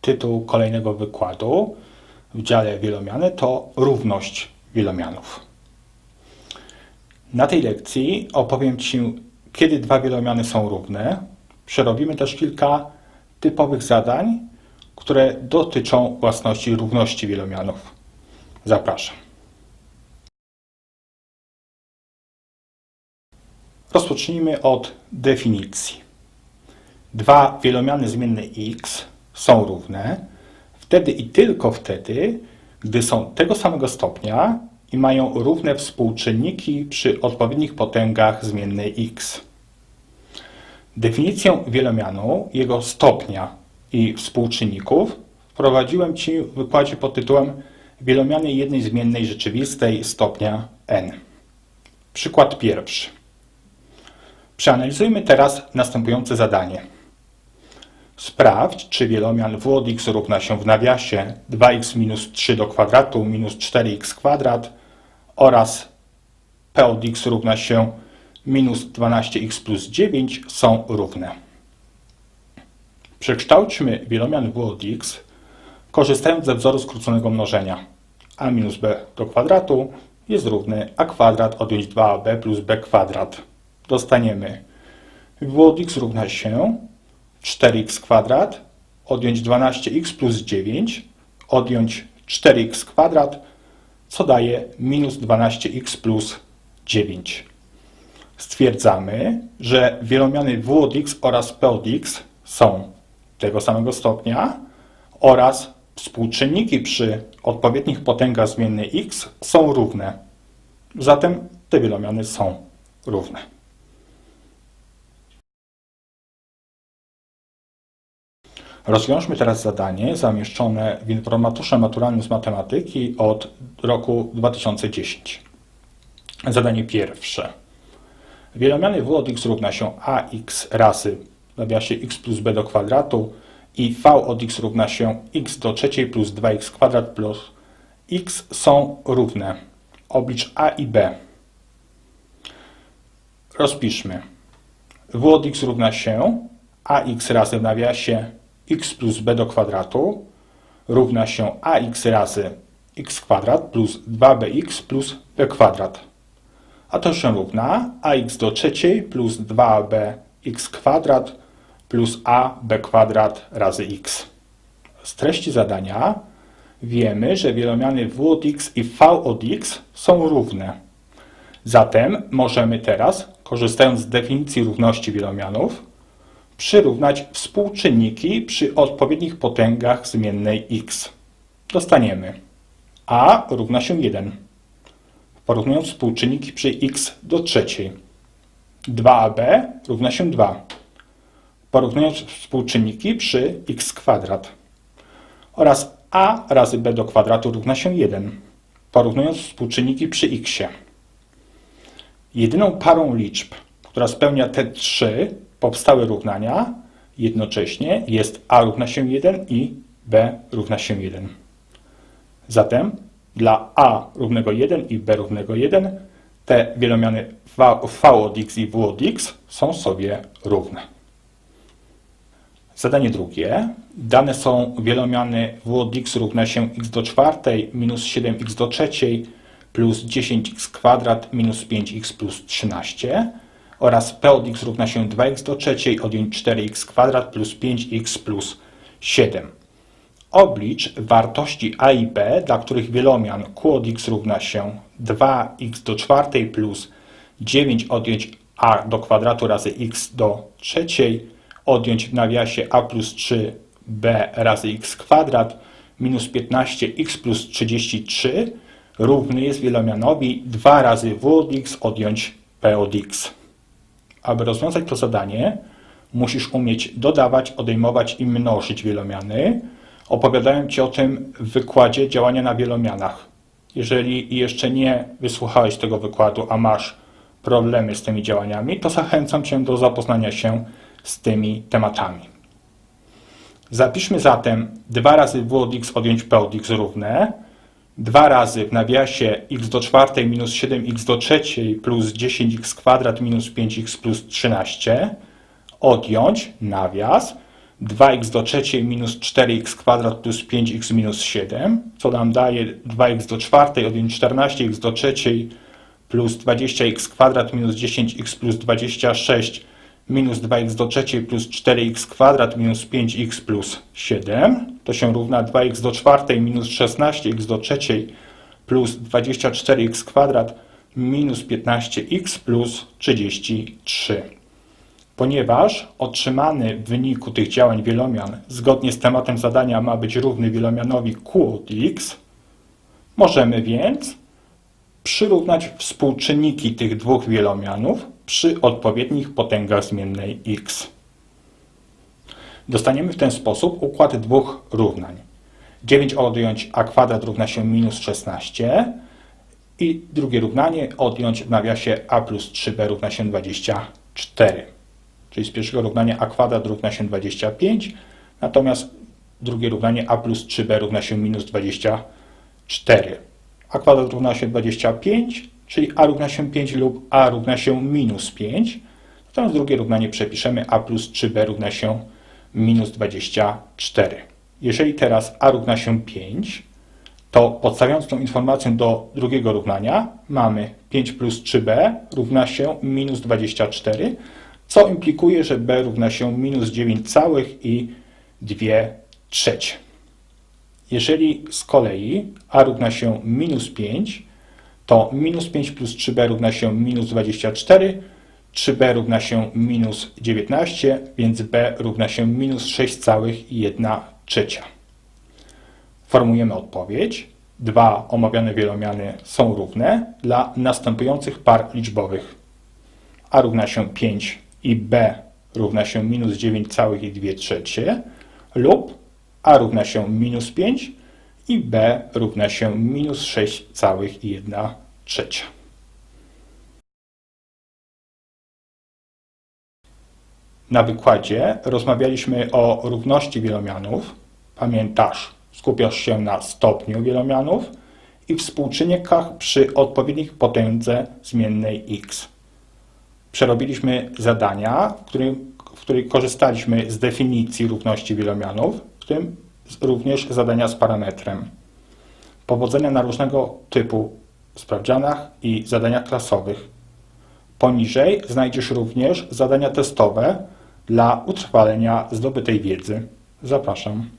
Tytuł kolejnego wykładu w dziale wielomiany to równość wielomianów. Na tej lekcji opowiem Ci, kiedy dwa wielomiany są równe. Przerobimy też kilka typowych zadań, które dotyczą własności równości wielomianów. Zapraszam. Rozpocznijmy od definicji. Dwa wielomiany zmienne x są równe wtedy i tylko wtedy, gdy są tego samego stopnia i mają równe współczynniki przy odpowiednich potęgach zmiennej x. Definicję wielomianu, jego stopnia i współczynników wprowadziłem Ci w wykładzie pod tytułem Wielomiany jednej zmiennej rzeczywistej stopnia n. Przykład pierwszy. Przeanalizujmy teraz następujące zadanie. Sprawdź, czy wielomian w od x równa się w nawiasie 2x minus 3 do kwadratu minus 4x kwadrat oraz p od x równa się minus 12x plus 9 są równe. Przekształćmy wielomian w od x, korzystając ze wzoru skróconego mnożenia. a minus b do kwadratu jest równy a kwadrat odjąć 2ab plus b kwadrat. Dostaniemy od x równa się 4x kwadrat, odjąć 12x plus 9, odjąć 4x kwadrat, co daje minus 12x plus 9. Stwierdzamy, że wielomiany w od x oraz p od x są tego samego stopnia oraz współczynniki przy odpowiednich potęgach zmiennej x są równe. Zatem te wielomiany są równe. Rozwiążmy teraz zadanie zamieszczone w informaturze maturalnym z matematyki od roku 2010. Zadanie pierwsze. Wielomiany w od x równa się ax razy w nawiasie x plus b do kwadratu i v od x równa się x do trzeciej plus 2x kwadrat plus x są równe. Oblicz a i b. Rozpiszmy. w od x równa się ax razy w nawiasie x plus b do kwadratu równa się ax razy x kwadrat plus 2bx plus b kwadrat. A to się równa ax do trzeciej plus 2b x kwadrat plus ab kwadrat razy x. Z treści zadania wiemy, że wielomiany w od x i v od x są równe. Zatem możemy teraz, korzystając z definicji równości wielomianów, przyrównać współczynniki przy odpowiednich potęgach zmiennej x. Dostaniemy a równa się 1. Porównując współczynniki przy x do trzeciej. 2ab równa się 2. Porównując współczynniki przy x kwadrat. Oraz a razy b do kwadratu równa się 1. Porównując współczynniki przy x. Jedyną parą liczb, która spełnia te trzy powstałe równania jednocześnie jest a równa się 1 i b równa się 1. Zatem dla a równego 1 i b równego 1 te wielomiany v, v od x i w od x są sobie równe. Zadanie drugie. Dane są wielomiany w od x równa się x do czwartej minus 7x do trzeciej plus 10x kwadrat minus 5x plus 13 oraz p od x równa się 2x do trzeciej odjąć 4x kwadrat plus 5x plus 7. Oblicz wartości a i b, dla których wielomian q od x równa się 2x do czwartej plus 9 odjąć a do kwadratu razy x do trzeciej odjąć w nawiasie a plus 3b razy x kwadrat minus 15x plus 33 równy jest wielomianowi 2 razy w od x odjąć p od x. Aby rozwiązać to zadanie, musisz umieć dodawać, odejmować i mnożyć wielomiany. Opowiadałem Ci o tym w wykładzie działania na wielomianach. Jeżeli jeszcze nie wysłuchałeś tego wykładu, a masz problemy z tymi działaniami, to zachęcam Cię do zapoznania się z tymi tematami. Zapiszmy zatem 2 razy w od x odjąć p od x równe, 2 razy w nawiasie x do czwartej minus 7x do trzeciej plus 10x kwadrat minus 5x plus 13 odjąć nawias. 2x do trzeciej minus 4x kwadrat plus 5x minus 7, co nam daje 2x do czwartej? Odjąć 14x do trzeciej plus 20x kwadrat minus 10x plus 26 minus 2x do trzeciej plus 4x kwadrat minus 5x plus 7. To się równa 2x do czwartej minus 16x do trzeciej plus 24x kwadrat minus 15x plus 33. Ponieważ otrzymany w wyniku tych działań wielomian zgodnie z tematem zadania ma być równy wielomianowi q od x, możemy więc przyrównać współczynniki tych dwóch wielomianów przy odpowiednich potęgach zmiennej x. Dostaniemy w ten sposób układ dwóch równań. 9 odjąć a kwadrat równa się minus 16 i drugie równanie odjąć w nawiasie a plus 3b równa się 24. Czyli z pierwszego równania a kwadrat równa się 25, natomiast drugie równanie a plus 3b równa się minus 24. a kwadrat równa się 25, czyli a równa się 5 lub a równa się minus 5. Natomiast drugie równanie przepiszemy a plus 3b równa się minus 24. Jeżeli teraz a równa się 5, to podstawiając tą informację do drugiego równania, mamy 5 plus 3b równa się minus 24, co implikuje, że b równa się minus 9 całych i 2 trzecie. Jeżeli z kolei a równa się minus 5, to minus 5 plus 3b równa się minus 24, 3b równa się minus 19, więc b równa się minus 6,1 trzecia. Formujemy odpowiedź. Dwa omawiane wielomiany są równe dla następujących par liczbowych. a równa się 5 i b równa się minus 9,2 trzecie lub a równa się minus 5 i b równa się minus 6,1 trzecia. Na wykładzie rozmawialiśmy o równości wielomianów. Pamiętasz, skupiasz się na stopniu wielomianów i współczynnikach przy odpowiednich potędze zmiennej x. Przerobiliśmy zadania, w którym, w których korzystaliśmy z definicji równości wielomianów, w tym również zadania z parametrem. Powodzenia na różnego typu sprawdzianach i zadaniach klasowych. Poniżej znajdziesz również zadania testowe dla utrwalenia zdobytej wiedzy. Zapraszam.